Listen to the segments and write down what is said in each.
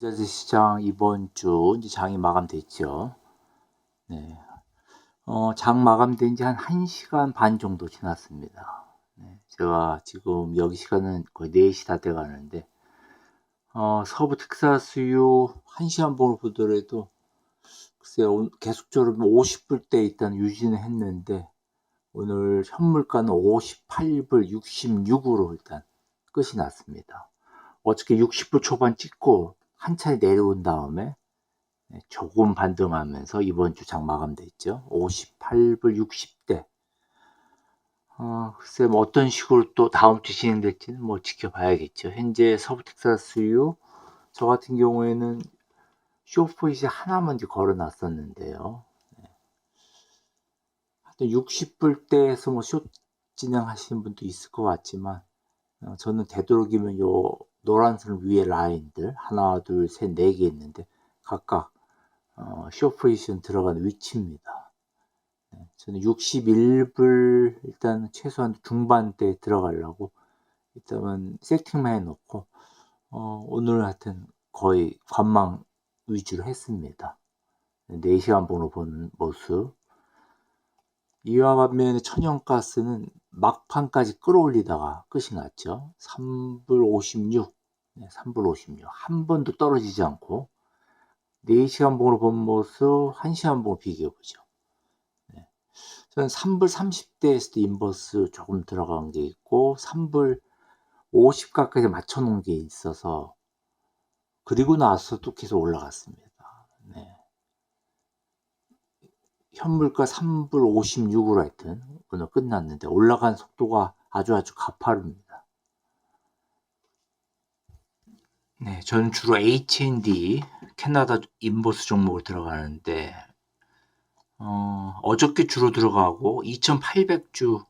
부자재 시장 이번 주 이제 장이 마감됐죠. 네. 어, 장 마감된 지 한 1시간 반 정도 지났습니다. 네. 제가 지금 여기 시간은 거의 4시 다 돼 가는데, 어, 서부 텍사스유 1시간 번호 보더라도, 글쎄요, 계속적으로 50불대 일단 유지는 했는데, 오늘 현물가는 58불 66으로 일단 끝이 났습니다. 어저께 60불 초반 찍고 한 차례 내려온 다음에 네, 조금 반등하면서 이번 주장 마감됐죠. 58불 60대. 어, 글쎄 뭐 어떤 식으로 또 다음 주 진행될지는 뭐 지켜봐야겠죠. 현재 서부 텍사스유 저 같은 경우에는 쇼포이시 하나만 이제 걸어놨었는데요. 네. 하여튼 60불대에서 뭐 쇼 진행하시는 분도 있을 것 같지만 어, 저는 되도록이면 요 노란색 위에 라인들 하나 둘 셋 네 개 있는데 각각 어, 쇼포지션 들어가는 위치입니다. 네, 저는 61불 일단 최소한 중반대 들어가려고 일단은 세팅만 해놓고 어, 오늘 하여튼 거의 관망 위주로 했습니다. 4시간 번호 본 모습 이와 반면에 천연가스는 막판까지 끌어올리다가 끝이 났죠. 3불 56, 네, 3불 56. 한 번도 떨어지지 않고 4시간 봉으로 본 모습, 1시간 봉으로 비교해 보죠. 네. 저는 3불 30대에서도 인버스 조금 들어간 게 있고 3불 50 가까이 맞춰 놓은 게 있어서 그리고 나서도 계속 올라갔습니다. 현물가 3불 56으로 하여튼 오늘 끝났는데 올라간 속도가 아주 아주 가파릅니다. 네, 저는 주로 H&D 캐나다 인버스 종목을 들어가는데 어, 어저께 주로 들어가고 2,800주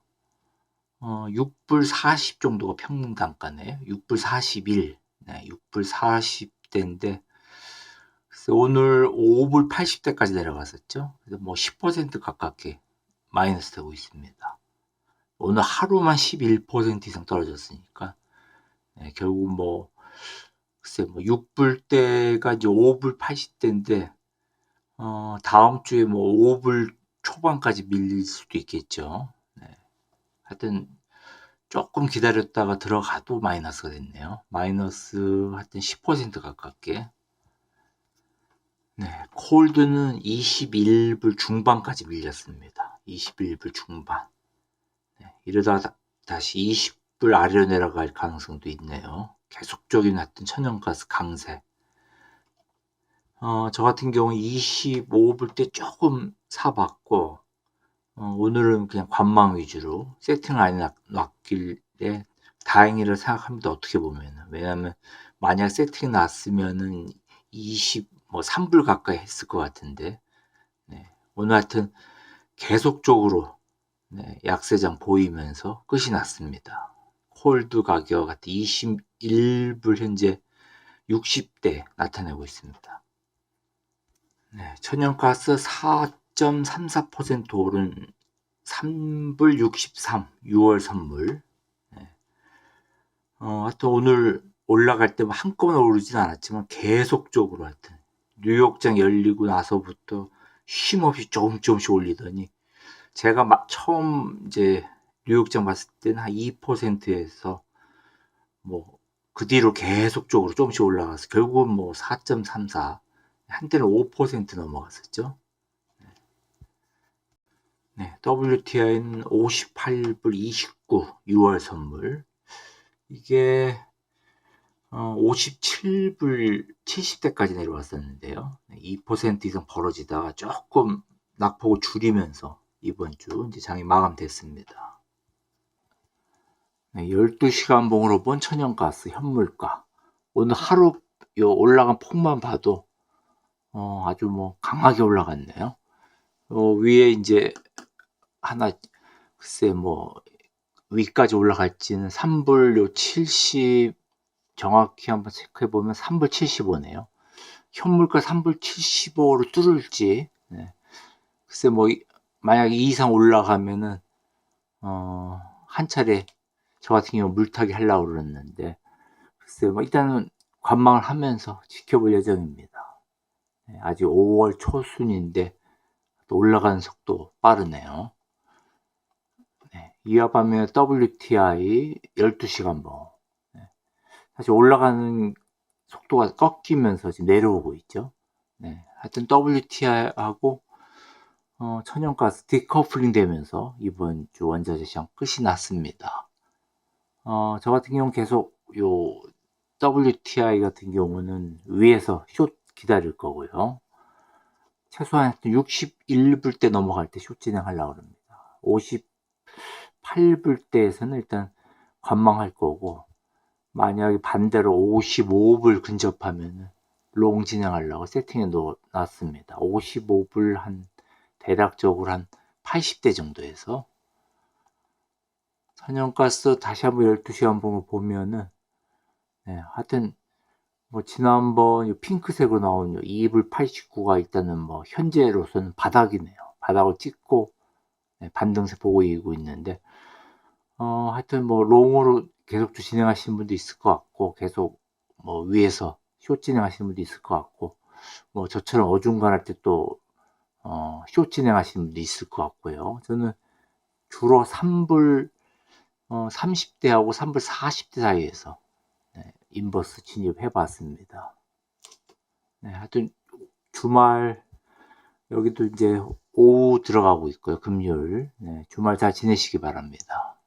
어, 6불 40 정도가 평균 단가네요. 6불 41, 네, 6불 40대인데 오늘 5불 80대까지 내려갔었죠. 그래서 뭐 10% 가깝게 마이너스 되고 있습니다. 오늘 하루만 11% 이상 떨어졌으니까 네, 결국 뭐 글쎄 뭐 6불 대가 이제 5불 80대인데 어, 다음 주에 뭐 5불 초반까지 밀릴 수도 있겠죠. 네. 하여튼 조금 기다렸다가 들어가도 마이너스가 됐네요. 마이너스 하여튼 10% 가깝게 네, 콜드는 21불 중반까지 밀렸습니다. 21불 중반. 네, 이러다 다, 다시 20불 아래로 내려갈 가능성도 있네요. 계속적인 어떤 천연가스 강세. 어, 저 같은 경우 25불 때 조금 사봤고, 어, 오늘은 그냥 관망 위주로 세팅 라인에 놨길래 다행이라 생각합니다. 어떻게 보면. 왜냐하면 만약 세팅이 났으면은 20, 뭐 3불 가까이 했을 것 같은데 네. 오늘 하여튼 계속적으로 네, 약세장 보이면서 끝이 났습니다. 홀드 가격 하여튼 21불 현재 60대 나타내고 있습니다. 네, 천연가스 4.34% 오른 3불 63 6월 선물 네. 어, 하여튼 오늘 올라갈 때 한꺼번에 오르진 않았지만 계속적으로 하여튼 뉴욕장 열리고 나서부터 쉼없이 조금 조금씩 올리더니 제가 막 처음 이제 뉴욕장 봤을 때는 한 2%에서 뭐 그 뒤로 계속적으로 조금씩 올라가서 결국은 뭐 4.34 한때는 5% 넘어갔었죠. 네, WTI는 58불 29 6월 선물 이게 어, 57불 70대까지 내려왔었는데요. 2% 이상 벌어지다가 조금 낙폭을 줄이면서 이번 주 이제 장이 마감됐습니다. 네, 12시간 봉으로 본 천연가스 현물가. 오늘 하루 요 올라간 폭만 봐도 어, 아주 뭐 강하게 올라갔네요. 어, 위에 이제 하나 글쎄 뭐 위까지 올라갈지는 3불 요 70, 정확히 한번 체크해 보면 3불 75네요. 현물가 3불 75로 뚫을지, 네. 글쎄 뭐, 만약 이 이상 올라가면은, 어, 한 차례 저 같은 경우 물타기 하려고 그랬는데, 글쎄 뭐 일단은 관망을 하면서 지켜볼 예정입니다. 네, 아직 5월 초순인데 또 올라가는 속도 빠르네요. 네, 이와 반면에 WTI 12시간 뭐 네, 사실 올라가는 속도가 꺾이면서 지금 내려오고 있죠. 네, 하여튼 WTI하고 어, 천연가스 디커플링 되면서 이번 주 원자재 시장 끝이 났습니다. 어, 저 같은 경우는 계속 요 WTI 같은 경우는 위에서 숏 기다릴 거고요. 최소한 61불 때 넘어갈 때 숏 진행하려고 합니다. 58불 때에서는 일단 관망할 거고 만약에 반대로 55불 근접하면은 롱 진행하려고 세팅해 놓았습니다. 55불 한 대략적으로 한 80대 정도에서 천연가스 다시 한번 12시간 봉을 보면은 네, 하여튼 뭐 지난번 이 핑크색으로 나온 2불 89가 일단은 뭐 현재로서는 바닥이네요. 바닥을 찍고 네, 반등세 보이고 있는데 어 하여튼 뭐 롱으로 계속 또 진행하시는 분도 있을 것 같고 계속 뭐 위에서 숏 진행하시는 분도 있을 것 같고 뭐 저처럼 어중간할 때 또 어, 쇼 진행하시는 분도 있을 것 같고요. 저는 주로 3불 어, 30대하고 3불 40대 사이에서 네, 인버스 진입해 봤습니다. 네, 하여튼 주말 여기도 이제 오후 들어가고 있고요. 금요일 네, 주말 잘 지내시기 바랍니다.